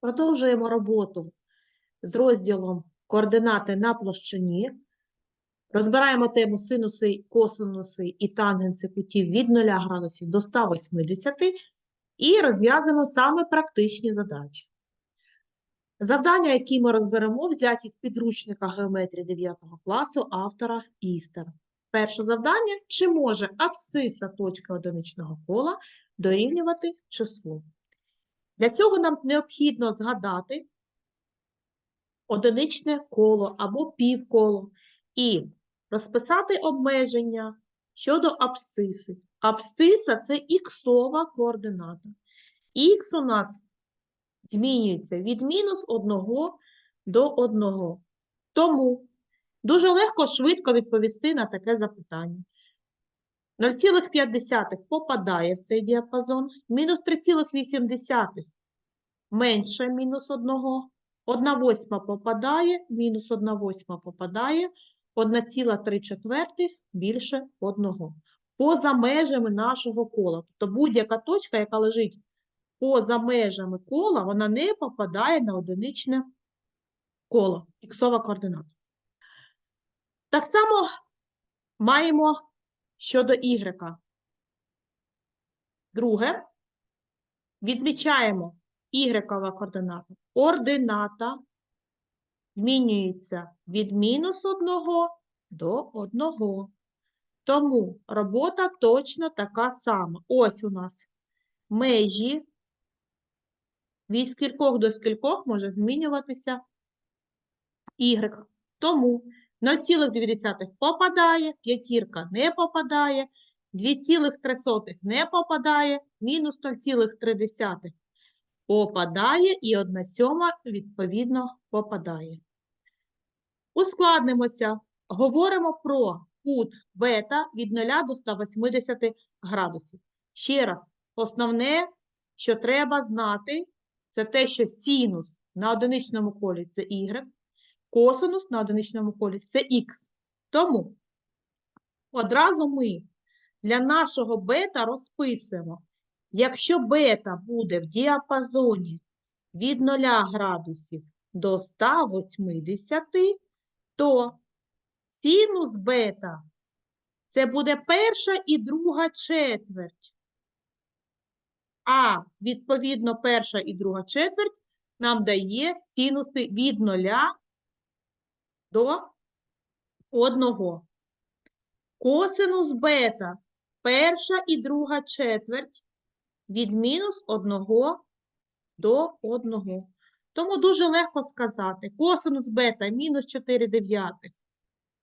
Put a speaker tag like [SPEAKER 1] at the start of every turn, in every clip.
[SPEAKER 1] Продовжуємо роботу з розділом координати на площині. Розбираємо тему синуси, косинуси і тангенси кутів від 0 градусів до 180 і розв'язуємо саме практичні задачі. Завдання, які ми розберемо, взяті з підручника геометрії 9 класу автора Істер. Перше завдання – чи може абсциса точки одиничного кола дорівнювати числу? Для цього нам необхідно згадати одиничне коло або півколо і розписати обмеження щодо абсциси. Абсциса – це іксова координата. Х у нас змінюється від мінус 1 до 1. Тому дуже легко швидко відповісти на таке запитання. 0,5 попадає в цей діапазон, мінус 3,8 менше мінус 1, 1 восьма попадає, мінус 1 восьма попадає, 1,3 більше 1. Поза межами нашого кола. Тобто будь-яка точка, яка лежить поза межами кола, вона не попадає на одиничне коло, іксова координата. Так само маємо щодо y. Друге, відмічаємо y координата. Ордината змінюється від мінус 1 до 1. Тому робота точно така сама. Ось у нас межі. Від скількох до скількох може змінюватися y. Тому 0,2 попадає, п'ятірка не попадає, 2,3 не попадає, мінус 0,3 попадає і 1 сьома відповідно попадає. Ускладнимося. Говоримо про кут бета від 0 до 180 градусів. Ще раз, основне, що треба знати, це те, що синус на одиничному колі це y, косинус на одиничному колі це х. Тому одразу ми для нашого бета розписуємо, якщо бета буде в діапазоні від 0 градусів до 180, то синус бета це буде перша і друга четверть. А, відповідно, перша і друга четверть нам дає синуси від 0 до 1. Косинус бета перша і друга четверть від мінус 1 до 1. Тому дуже легко сказати. Косинус бета мінус 4 дев'ятих.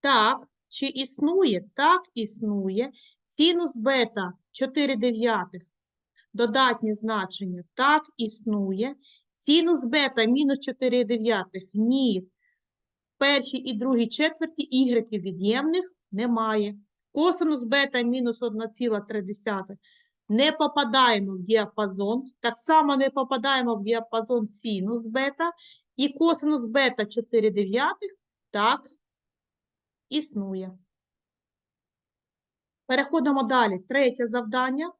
[SPEAKER 1] Так, чи існує? Так, існує. Синус бета 4 дев'ятих. Додатнє значення. Так, існує. Синус бета мінус 4 дев'ятих. Ні. Першій і другій четверті ігреків від'ємних немає. Косинус бета мінус 1,3 не попадаємо в діапазон. Так само не попадаємо в діапазон синус бета. І косинус бета 4 дев'ятих так існує. Переходимо далі. Третє завдання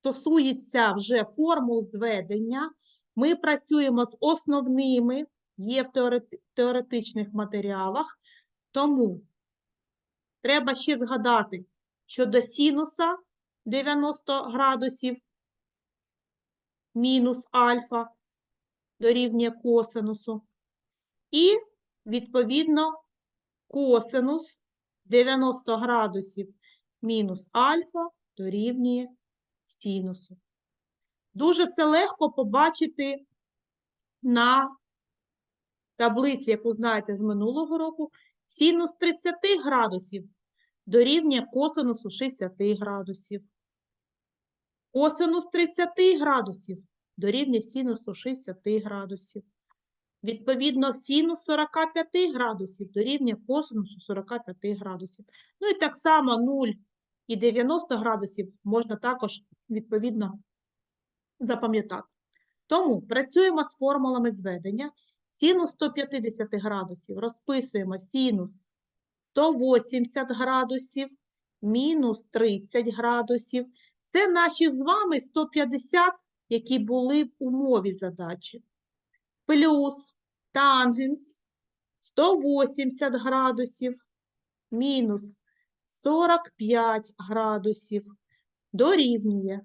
[SPEAKER 1] стосується вже формул зведення. Ми працюємо з основними, є в теоретичних матеріалах, тому треба ще згадати, що до синуса 90 градусів мінус альфа дорівнює косинусу. І, відповідно, косинус 90 градусів мінус альфа дорівнює синусу. Дуже це легко побачити на таблиці, яку знаєте з минулого року. Синус 30 градусів дорівнює косинусу 60 градусів. Косинус 30 градусів дорівнює синусу 60 градусів. Відповідно, синус 45 градусів дорівнює косинусу 45 градусів. Ну і так само 0 і 90 градусів можна також, відповідно, запам'ятати. Тому працюємо з формулами зведення. Синус 150 градусів розписуємо синус 180 градусів, мінус 30 градусів. Це наші з вами 150, які були в умові задачі. плюс тангенс 180 градусів мінус 45 градусів дорівнює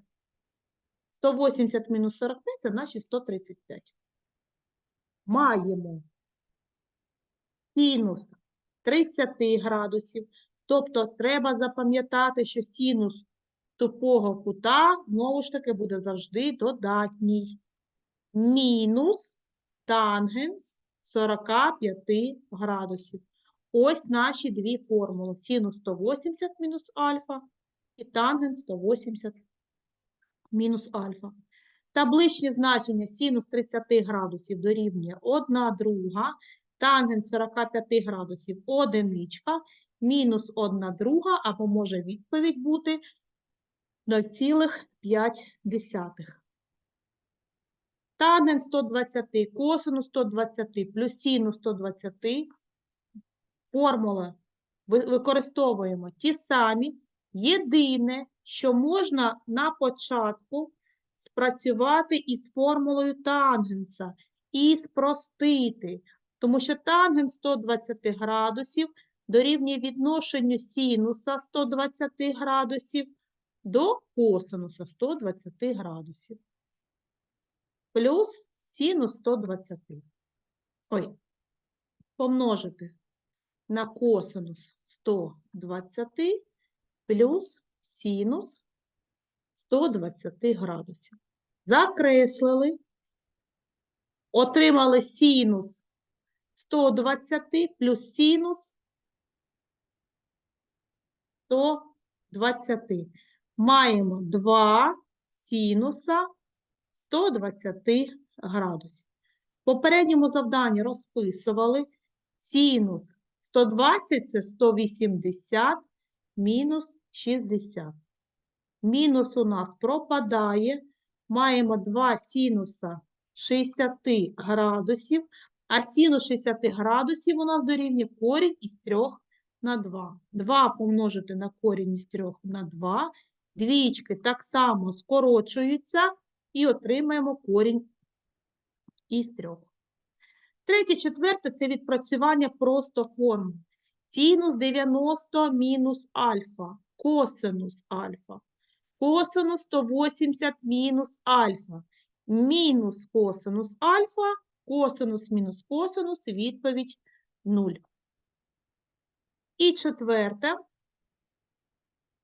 [SPEAKER 1] 180 мінус 45 – це наші 135. Маємо синус 30 градусів. Тобто треба запам'ятати, що синус тупого кута, знову ж таки, буде завжди додатній. Мінус тангенс 45 градусів. Ось наші дві формули. Синус 180 мінус альфа і тангенс 180 мінус альфа. Табличні значення синус 30 градусів дорівнює 1 друга, тангенс 45 градусів одиничка, мінус 1 друга, або може відповідь бути 0,5. Тангенс 120, косинус 120 плюс синус 120. Формули використовуємо ті самі. Єдине, що можна на початку спрацювати із формулою тангенса і спростити, тому що тангенс 120 градусів дорівнює відношенню синуса 120 градусів до косинуса 120 градусів. Плюс синус 120. Ой, помножити на косинус 120 плюс синус 120 градусів. Закреслили, отримали синус 120 плюс синус 120. Маємо 2 синуса 120 градусів. В попередньому завданні розписували синус 120 – це 180 мінус 60. Мінус у нас пропадає. Маємо 2 синуса 60 градусів, а синус 60 градусів у нас дорівнює корінь із 3 на 2. 2 помножити на корінь із 3 на 2. Двічки так само скорочуються і отримаємо корінь із 3. Третє, четверте – це відпрацювання просто форм. Синус 90 мінус альфа, косинус альфа, косинус 180 мінус альфа, мінус косинус альфа, косинус мінус косинус, відповідь 0. І четверте,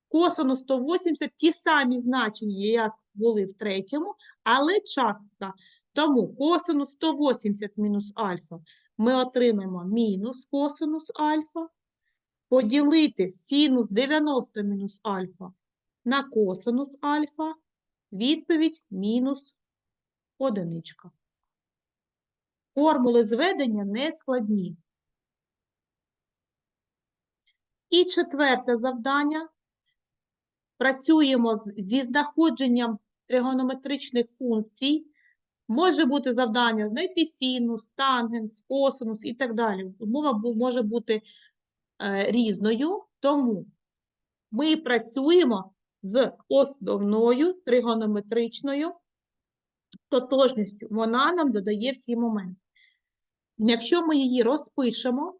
[SPEAKER 1] косинус 180 ті самі значення, як були в третьому, але частка. Тому косинус 180 мінус альфа. Ми отримаємо мінус косинус альфа, поділити синус 90 мінус альфа на косинус альфа, відповідь мінус одиничка. Формули зведення не складні. І четверте завдання. Працюємо зі знаходженням тригонометричних функцій. Може бути завдання знайти синус, тангенс, косинус і так далі. Умова може бути е, різною, тому ми працюємо з основною тригонометричною тотожністю. Вона нам задає всі моменти. Якщо ми її розпишемо,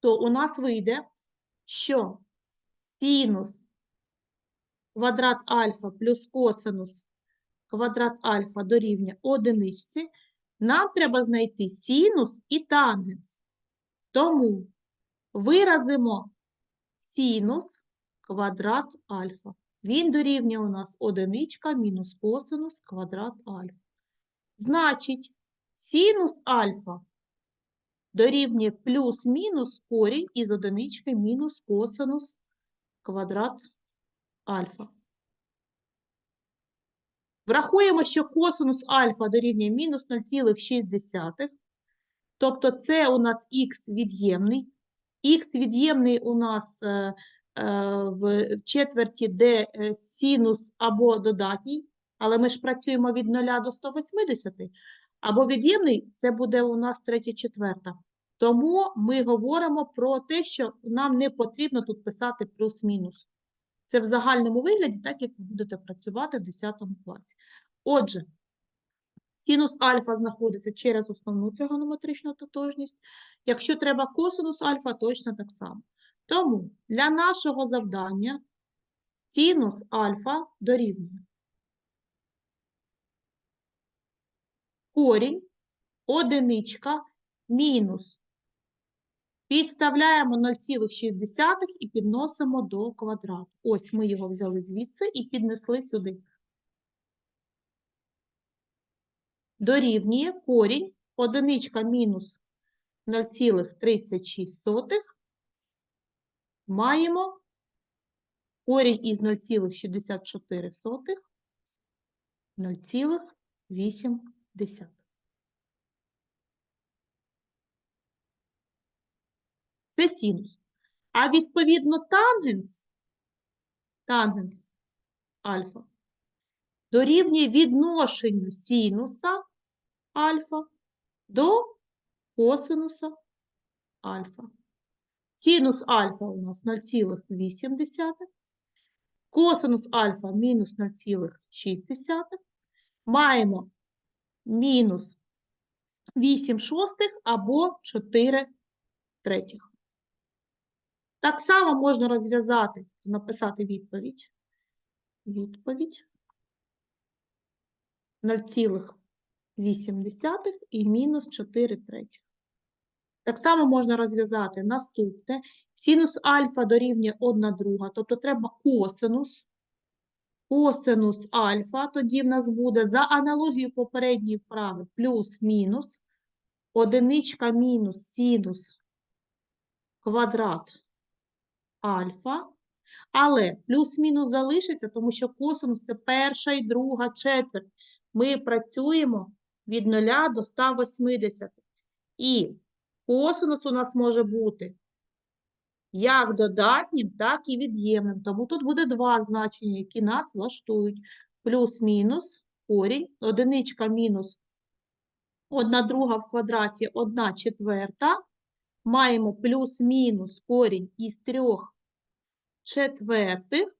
[SPEAKER 1] то у нас вийде, що синус квадрат альфа плюс косинус квадрат альфа дорівнює одиничці, нам треба знайти синус і тангенс. Тому виразимо синус квадрат альфа. Він дорівнює у нас одиничка мінус косинус квадрат альфа. Значить, синус альфа дорівнює плюс-мінус корінь із одинички мінус косинус квадрат альфа. Врахуємо, що косинус альфа дорівнює мінус 0,6, тобто це у нас х від'ємний. Х від'ємний у нас е, в четверті, де е, синус або додатній, але ми ж працюємо від 0 до 180, або від'ємний – це буде у нас третя, четверта. Тому ми говоримо про те, що нам не потрібно тут писати плюс-мінус. Це в загальному вигляді, так як ви будете працювати в 10 класі. Отже, Синус альфа знаходиться через основну тригонометричну тотожність. Якщо треба косинус альфа, точно так само. Тому для нашого завдання синус альфа дорівнює корінь, одиничка, мінус. Підставляємо 0,6 і підносимо до квадрату. Ось ми його взяли звідси і піднесли сюди. Дорівнює корінь, одиничка мінус 0,36. Маємо корінь із 0,64 0,8. Це синус. А відповідно тангенс, тангенс альфа дорівнює відношенню синуса альфа до косинуса альфа. Синус альфа у нас 0,8, косинус альфа мінус 0,6. Маємо мінус 8 шостих або 4 третіх. Так само можна розв'язати, написати відповідь. Відповідь 0,8 і мінус 4 третіх. Так само можна розв'язати наступне. Синус альфа дорівнює 1 друга, тобто треба косинус. Косинус альфа, тоді в нас буде за аналогією попередньої вправи плюс-мінус, одиничка мінус синус квадрат альфа, але плюс-мінус залишиться, тому що косинус – це перша і друга четверть. Ми працюємо від 0 до 180. І косинус у нас може бути як додатнім, так і від'ємним. Тому тут буде два значення, які нас влаштують. Плюс-мінус корінь, одиничка мінус 1 друга в квадраті 1 четверта. Маємо плюс-мінус корінь із 3 четвертих.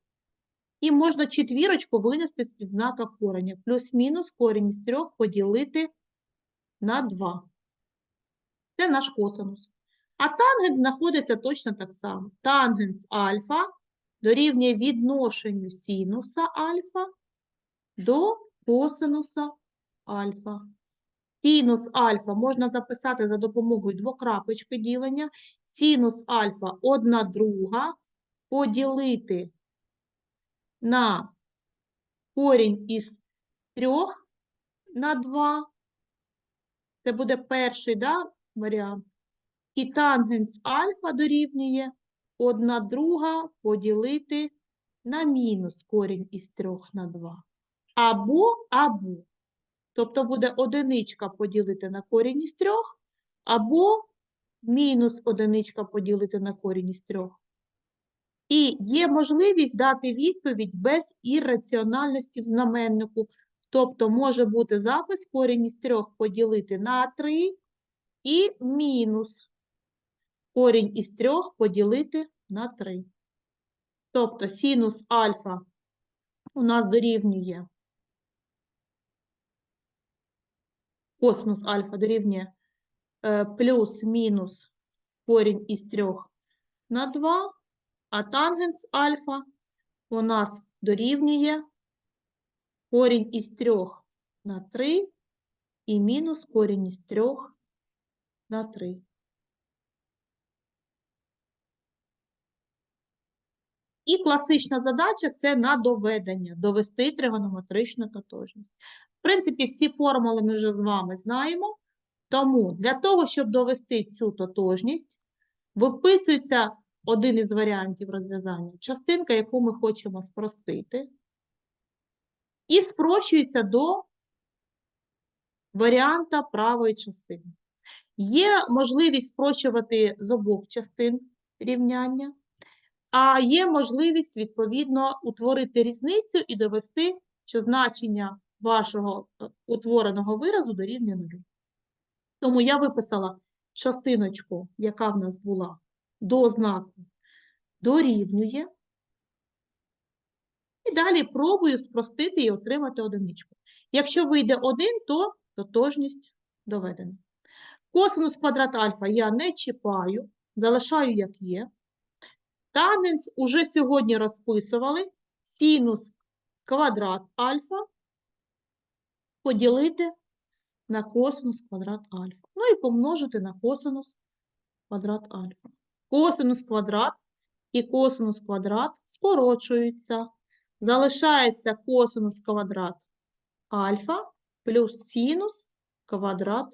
[SPEAKER 1] І можна четвірочку винести з підзнака кореня. Плюс-мінус корінь із 3 поділити на 2. Це наш косинус. А тангенс знаходиться точно так само. Тангенс альфа дорівнює відношенню синуса альфа до косинуса альфа. Синус альфа можна записати за допомогою двокрапочки ділення. Синус альфа 1 друга поділити на корінь із 3 на 2. Це буде перший да, варіант. І тангенс альфа дорівнює 1 друга поділити на мінус корінь із 3 на 2. Або, або. Тобто буде одиничка поділити на корінь із 3, або мінус одиничка поділити на корінь із 3. І є можливість дати відповідь без ірраціональності в знаменнику. Тобто може бути запис корінь із 3 поділити на 3 і мінус. Корінь із 3 поділити на 3. Тобто синус альфа у нас дорівнює. Косинус альфа дорівнює е, плюс-мінус корінь із 3 на 2, а тангенс альфа у нас дорівнює корінь із 3 на 3 і мінус корінь із 3 на 3. І класична задача це на доведення, довести тригонометричну тотожність. В принципі, всі формули ми вже з вами знаємо. Тому для того, щоб довести цю тотожність, виписується один із варіантів розв'язання, частинка, яку ми хочемо спростити, і спрощується до варіанта правої частини. Є можливість спрощувати з обох частин рівняння, а є можливість, відповідно, утворити різницю і довести, що значення вашого е, утвореного виразу дорівнює нулю. Тому я виписала частиночку, яка в нас була до знаку дорівнює. І далі пробую спростити і отримати одиничку. Якщо вийде 1, то тотожність доведена. Косинус квадрат альфа я не чіпаю, залишаю як є. Тангенс уже сьогодні розписували. Синус квадрат альфа поділити на косинус квадрат альфа. Ну і помножити на косинус квадрат альфа. Косинус квадрат і косинус квадрат скорочуються. Залишається косинус квадрат альфа плюс синус квадрат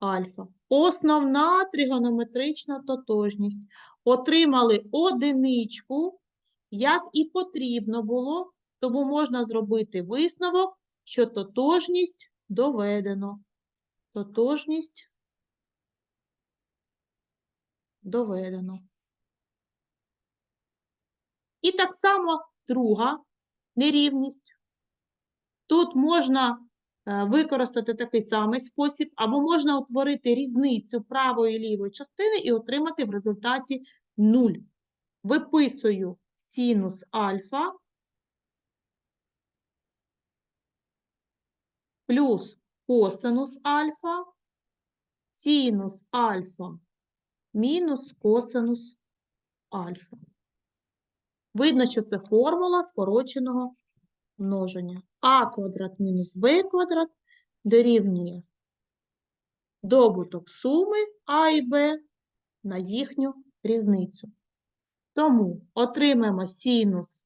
[SPEAKER 1] альфа. Основна тригонометрична тотожність. Отримали одиничку, як і потрібно було, тому можна зробити висновок, що тотожність доведено. Тотожність доведено. І так само друга нерівність. Тут можна використати такий самий спосіб, або можна утворити різницю правої і лівої частини і отримати в результаті 0. Виписую синус альфа плюс косинус альфа, синус альфа мінус косинус альфа. Видно, що це формула скороченого множення. А квадрат мінус Б квадрат дорівнює добуток суми А і Б на їхню різницю. Тому отримаємо синус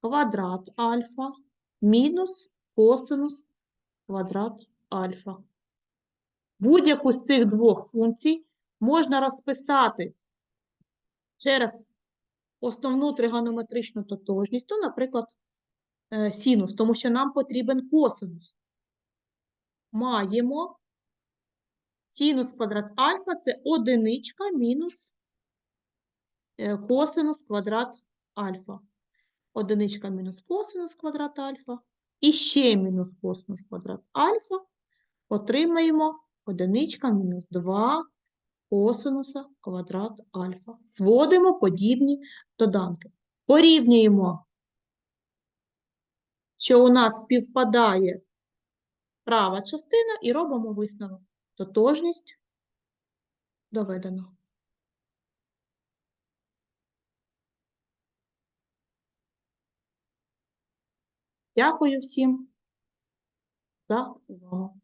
[SPEAKER 1] квадрат альфа мінус косинус квадрат альфа. Будь-яку з цих двох функцій можна розписати через основну тригонометричну тотожність, то, наприклад, синус, тому що нам потрібен косинус. Маємо синус квадрат альфа – це одиничка мінус е, косинус квадрат альфа. Одиничка мінус косинус квадрат альфа. І ще мінус косинус квадрат альфа. Отримаємо одиничка мінус 2 косинуса квадрат альфа. Зводимо подібні доданки. Порівнюємо, що у нас співпадає права частина і робимо висновок. Тотожність доведено. Дякую всім за увагу.